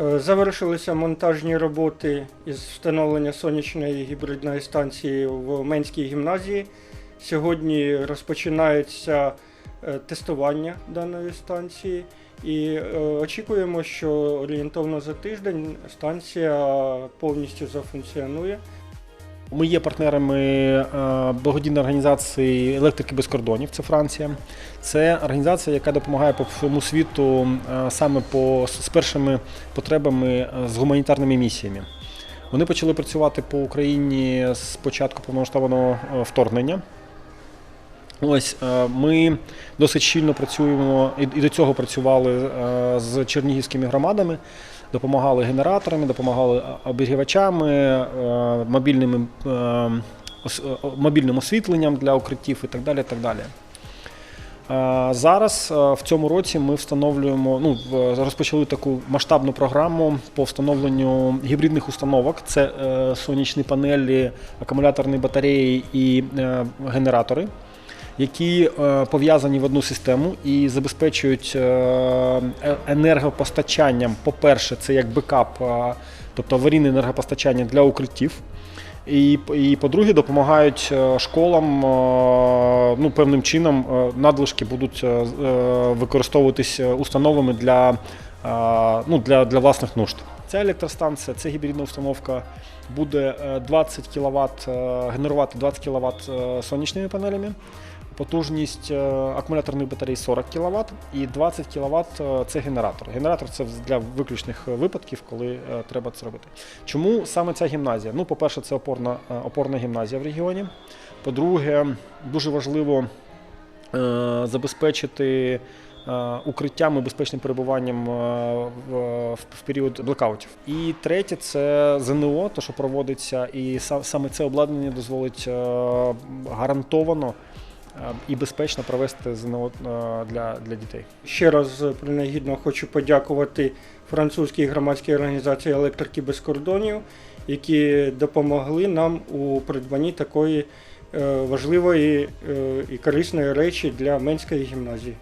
Е, Завершилися монтажні роботи із встановлення сонячної гібридної станції в Менській гімназії. Сьогодні розпочинається е, тестування даної станції і е, очікуємо, що орієнтовно за тиждень станція повністю зафункціонує. Ми є партнерами е, благодійної організації Електрики без кордонів. Це Франція. Це організація, яка допомагає по всьому світу е, саме по з першими потребами е, з гуманітарними місіями. Вони почали працювати по Україні з початку повномасштабного вторгнення. Ось е, ми досить щільно працюємо і до цього працювали е, з чернігівськими громадами, допомагали генераторами, допомагали обігрівачами, е, мобільними, ос- е, мобільним освітленням для укриттів і так далі. Так далі. Зараз в цьому році ми встановлюємо, ну, розпочали таку масштабну програму по встановленню гібридних установок. Це сонячні панелі, акумуляторні батареї і генератори, які е, пов'язані в одну систему і забезпечують е, е- енергопостачанням. По-перше, це як бекап, тобто аварійне енергопостачання для укриттів. І, і по-друге, допомагають школам ну, певним чином надлишки будуть використовуватись установами для, ну, для, для власних нужд. Ця електростанція, це гібридна установка, буде е, 20 кВт, генерувати 20 кВт сонячними панелями. Потужність е, акумуляторних батарей 40 кВт і 20 кВт це генератор. Генератор це для виключних випадків, коли е, треба це робити. Чому саме ця гімназія? Ну, по-перше, це опорна, е, опорна гімназія в регіоні. По-друге, дуже важливо е, забезпечити е, укриттям і безпечним перебуванням е, в, період блекаутів. І третє це ЗНО, то що проводиться, і са- саме це обладнання дозволить е, гарантовано е, і безпечно провести ЗНО е, для, для дітей. Ще раз е, принагідно хочу подякувати французькій громадській організації електрики без кордонів, які допомогли нам у придбанні такої е, важливої і корисної речі для Менської гімназії.